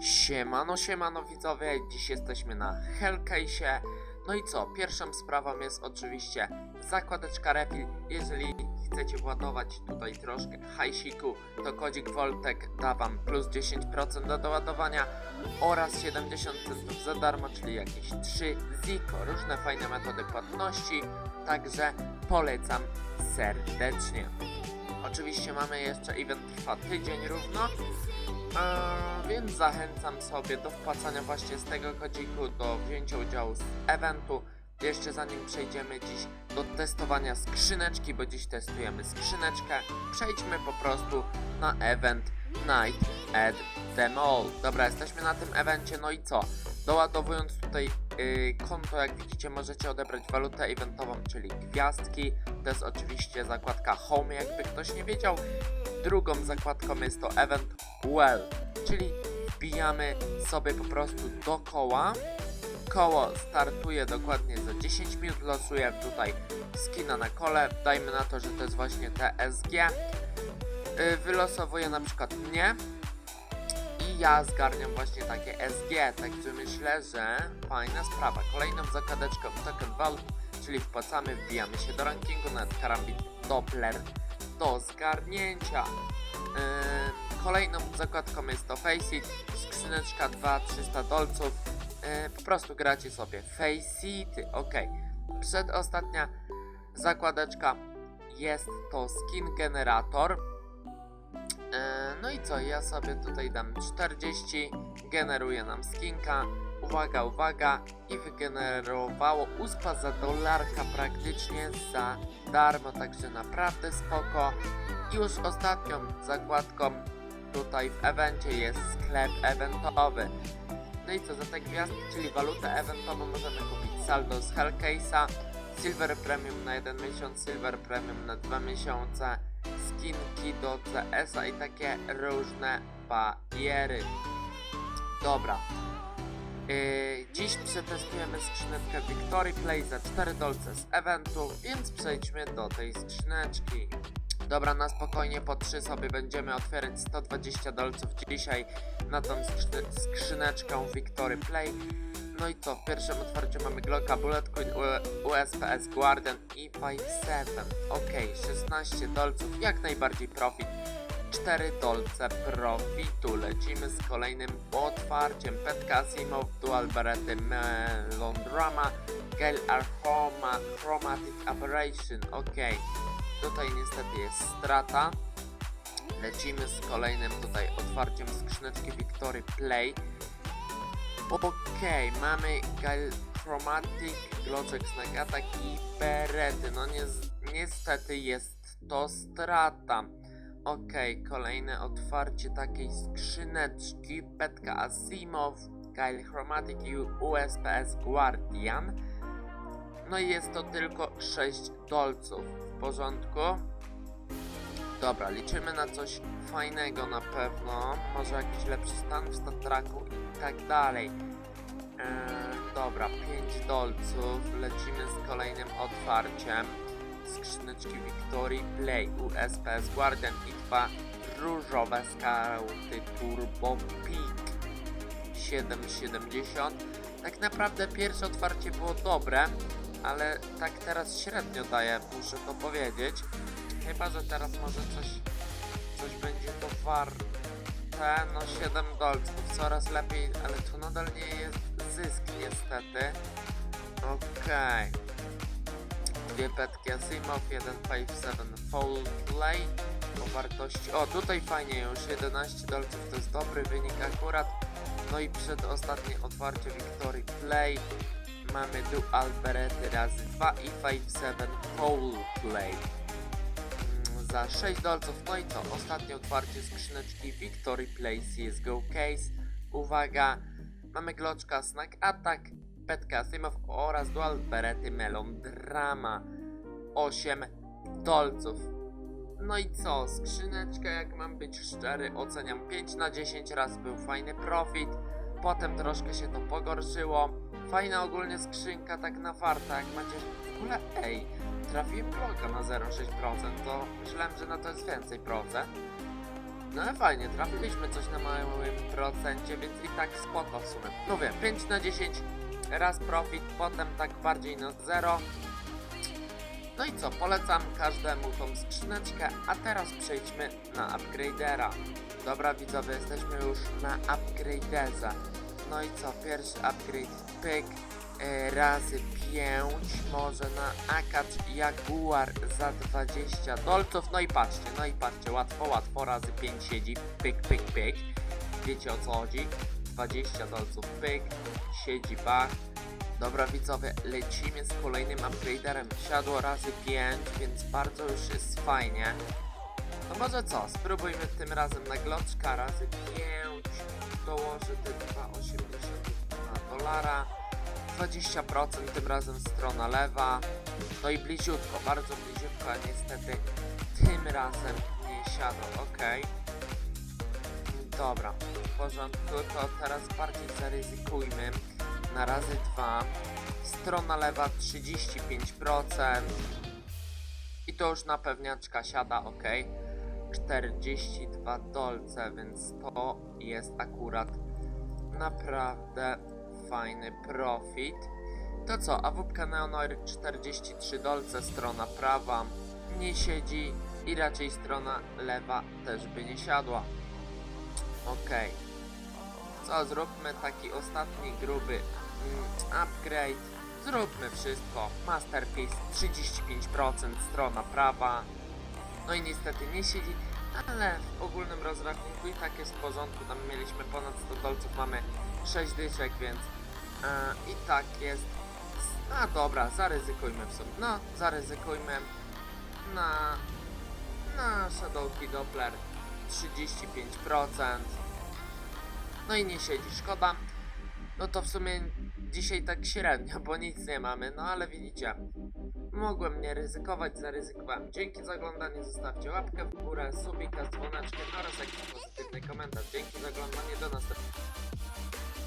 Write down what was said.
Siemano, siemano widzowie, dziś jesteśmy na Hellcase'ie. No i co, pierwszą sprawą jest oczywiście zakładeczka refill. Jeżeli chcecie władować tutaj troszkę hajsiku, to kodzik Voltek da wam plus 10% do doładowania oraz 70 centów za darmo, czyli jakieś 3 ziko. Różne fajne metody płatności, także polecam serdecznie. Oczywiście mamy jeszcze event trwa tydzień równo, Eee, więc zachęcam sobie do wpłacania właśnie z tego kodziku, do wzięcia udziału z eventu. Jeszcze zanim przejdziemy dziś do testowania skrzyneczki, bo dziś testujemy skrzyneczkę, przejdźmy po prostu na event Night at the Mall. Dobra, jesteśmy na tym evencie, no i co? Doładowując tutaj yy, konto, jak widzicie, możecie odebrać walutę eventową, czyli gwiazdki. To jest oczywiście zakładka Home, jakby ktoś nie wiedział. Drugą zakładką jest to event Well, czyli wbijamy sobie po prostu do koła. Koło startuje dokładnie za 10 minut, losuję tutaj skina na kole. Dajmy na to, że to jest właśnie TSG. Yy, Wylosowuję na przykład mnie i ja zgarniam właśnie takie SG, także myślę, że fajna sprawa. Kolejną zakładeczką Token Vault, czyli wpłacamy, wbijamy się do rankingu, nawet karambit Doppler do zgarnięcia. Yy, kolejną zakładką jest to Faceit, skrzyneczka 2-300 dolców. Yy, po prostu gracie sobie Faceity, ok. Przedostatnia zakładeczka jest to Skin Generator. Yy, no i co, ja sobie tutaj dam 40, generuje nam skinka. Uwaga, uwaga, i wygenerowało uspa za dolarka praktycznie za darmo, także naprawdę spoko. I już ostatnią zakładką tutaj w evencie jest sklep eventowy. No i co, za te gwiazdki, czyli walutę eventową możemy kupić saldo z Hellcase'a, Silver Premium na jeden miesiąc, Silver Premium na dwa miesiące, skinki do CS-a i takie różne bariery. Dobra. Yy, dziś przetestujemy skrzyneczkę Victory Play za 4 dolce z eventu, więc przejdźmy do tej skrzyneczki. Dobra, na spokojnie po 3 sobie będziemy otwierać 120 dolców dzisiaj na tą skrzy- skrzyneczką Victory Play. No i co, w pierwszym otwarciu mamy Glocka, Bullet Coin, USPS Guardian i 5-7. Ok, 16 dolców, jak najbardziej profit. 4 dolce profitu. Lecimy z kolejnym otwarciem. Pet Casimo, Dual Berety, Melon Drama, Gale Archoma, Chromatic Aberration. Ok, tutaj niestety jest strata. Lecimy z kolejnym tutaj otwarciem skrzyneczki Victory Play. Ok, mamy Gale Chromatic, Gloczek Snack Attack i Berety. No ni niestety jest to strata. Okej, kolejne otwarcie takiej skrzyneczki. Petka Asimov, Kyle Chromatic i USPS Guardian. No i jest to tylko 6 dolców. W porządku? Dobra, liczymy na coś fajnego na pewno. Może jakiś lepszy stan w statraku i tak dalej. Eee, dobra, 5 dolców. Lecimy z kolejnym otwarciem skrzyneczki Victory Play USPS Guardian i dwa różowe skauty Turbo Peak 770 tak naprawdę pierwsze otwarcie było dobre ale tak teraz średnio daje muszę to powiedzieć. Chyba że teraz może coś coś będzie to warte. No 7 dolców coraz lepiej ale to nadal nie jest zysk niestety. Okej. dwie petki Asimov, 157 Fold Play o wartości, o tutaj fajnie już 11 dolców, to jest dobry wynik akurat. No i przedostatnie otwarcie Victory Play. Mamy Dual Berety razy 2 i 57 Fold Play. Mm, za 6 dolców, no i co, ostatnie otwarcie skrzyneczki Victory Play CSGO Case. Uwaga, mamy Gloczka Snack Attack Petka Asimov oraz Dual Berety Melon Drama 8 dolców. No i co? Skrzyneczka, jak mam być szczery, oceniam 5 na 10 raz był fajny profit. Potem troszkę się to pogorszyło. Fajna ogólnie skrzynka, tak na farta, jak macie w ogóle, ej, trafiłem bloka na 0,6%, to myślałem, że na to jest więcej procent. No ale fajnie, trafiliśmy coś na małym procencie, więc i tak spoko w sumie. Mówię, 5 na 10, raz profit, potem tak bardziej na 0. No i co, polecam każdemu tą skrzyneczkę, a teraz przejdźmy na upgradera. Dobra widzowie, jesteśmy już na upgraderze. No i co, pierwszy upgrade, pyk, razy 5, może na Akacz Jaguar za 20 dolców. No i patrzcie, no i patrzcie, łatwo, łatwo, razy 5 siedzi, pyk, pyk, pyk. Wiecie o co chodzi? 20 dolców, pyk, siedzi, bach. Dobra widzowie, lecimy z kolejnym upgraderem. Siadło razy 5, więc bardzo już jest fajnie. No może co, spróbujmy tym razem na gloczka razy 5. Dołożę te 2,82 dolara. 20% tym razem strona lewa. No i bliziutko, bardzo bliziutko, a niestety tym razem nie siadło, ok. Dobra, w porządku, to teraz bardziej zaryzykujmy. Na razy 2. Strona lewa 35%. I to już na pewniaczka siada, ok. 42 dolce, więc to jest akurat naprawdę fajny profit. To co, AWP Neonoir 43 dolce, strona prawa nie siedzi i raczej strona lewa też by nie siadła. Okej. Co, zróbmy taki ostatni gruby mm, upgrade. Zróbmy wszystko. Masterpiece 35%, strona prawa. No i niestety nie siedzi, ale w ogólnym rozrachunku i tak jest w porządku. Tam mieliśmy ponad 100 dolców, mamy 6 dyszek, więc e, i tak jest. A dobra, zaryzykujmy w sumie. No, zaryzykujmy na, na Shadowki Doppler 35%. No i nie siedzi, szkoda. No to w sumie dzisiaj tak średnio, bo nic nie mamy, no ale widzicie. Mogłem nie ryzykować, zaryzykowałem. Dzięki za oglądanie, zostawcie łapkę w górę, subika z dzwoneczkiem oraz jakiś pozytywny komentarz. Dzięki za oglądanie, do następnego.